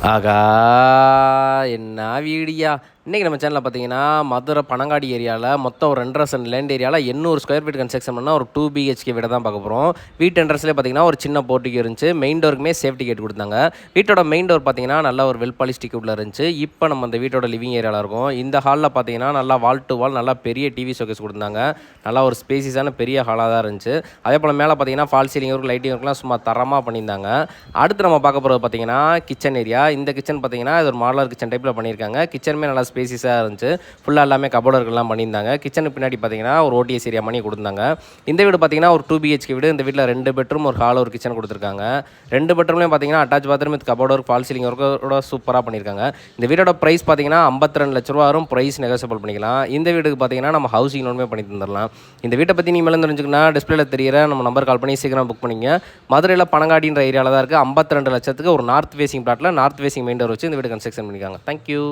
阿嘎。என்ன வீடியா? இன்றைக்கி நம்ம சேனலில் பார்த்தீங்கன்னா மதுரை பனங்காடி ஏரியாவில் மொத்தம் ஒரு ரெண்டரை சென்ட் லேண்ட் ஏரியாவில் எண்ணூறு ஸ்கொயர் ஃபீட் கன்ஸ்ட்ரக்ஷன் பண்ணால் ஒரு டூ பிஹெச்கே வீட தான் பார்க்க போகிறோம் வீட்டு என்ட்ரன்ஸ்லேயே பார்த்தீங்கன்னா ஒரு சின்ன போர்ட்டிக்கு இருந்துச்சு. மெயின் டோருக்குமே சேஃப்டி கேட் கொடுத்தாங்க. வீட்டோட மெயின் டோர் பார்த்தீங்கன்னா நல்ல ஒரு வெல் பாலிஸ்டிக் உள்ள இருந்துச்சு. இப்போ நம்ம அந்த வீட்டோட லிவிங் ஏரியாவில் இருக்கும். இந்த ஹாலில் பார்த்தீங்கன்னா நல்லா வால் டு வால் நல்லா பெரிய டிவி ஷோகேஸ் கொடுத்தாங்க. நல்லா ஒரு ஸ்பேசிஸான பெரிய ஹாலாக தான் இருந்துச்சு. அதே போல் மேலே பார்த்தீங்கன்னா ஃபால் சீலிங் ஒர்க் லைட்டிங் ஒர்க்லாம் சும்மா தரமாக பண்ணியிருந்தாங்க. அடுத்து நம்ம பார்க்க போகிறது பார்த்தீங்கன்னா கிச்சன் ஏரியா இந்த கிச்சன் பார்த்தீங்கன்னா இது ஒரு மாடலர் கிச்சன் டைப்பில் பண்ணியிருக்காங்க. கிச்சனுமே நல்லா ஸ்பேசிஸாக இருந்துச்சு. ஃபுல்லாக எல்லாமே கபோர்டர்கள்லாம் பண்ணியிருந்தாங்க. கிச்சனுக்கு பின்னாடி பார்த்தீங்கன்னா ஒரு ஓடிஎஸ் ஏரியா பண்ணி கொடுத்தாங்க இந்த வீடு பார்த்தீங்கன்னா ஒரு டூ பிஹெச்கே வீடு. இந்த வீட்டில் ரெண்டு பெட்ரூம் ஒரு ஹால் ஒரு கிச்சன் கொடுத்துருக்காங்க. ரெண்டு பெட்ரூம்லேயும் பார்த்தீங்கன்னா attach bathroom with cupboard work fall ceiling ஒர்க்கோட சூப்பராக பண்ணியிருக்காங்க. இந்த வீடோட ப்ரைஸ் பார்த்தீங்கன்னா ஐம்பத்தி ரெண்டு லட்ச ரூபா வரும். ப்ரைஸ் நெகோசியபிள் பண்ணிக்கலாம். இந்த வீட்டுக்கு பார்த்தீங்கன்னா நம்ம ஹவுசிங் லோனுமே பண்ணி தந்துடலாம். இந்த வீட்டை பற்றி நீ மேலே தெரிஞ்சுக்கணும்னா டிஸ்பிளேல தெரியிற நம்ம நம்பர் கால் பண்ணி சீக்கிரம் புக் பண்ணிங்க மதுரையில் பனங்காடின்ற ஏரியாவில் தான் இருக்குது ஐம்பத்தி ரெண்டு லட்சத்துக்கு ஒரு நார்த் ஃபேசிங் பிளாட்டில் நார்த் ஃபேசிங் மெயின் டோர் வச்சு இந்த வீடு கன்ஸ்ட்ரக்ஷன் பண்ணியிருக்காங்க தேங்க்யூ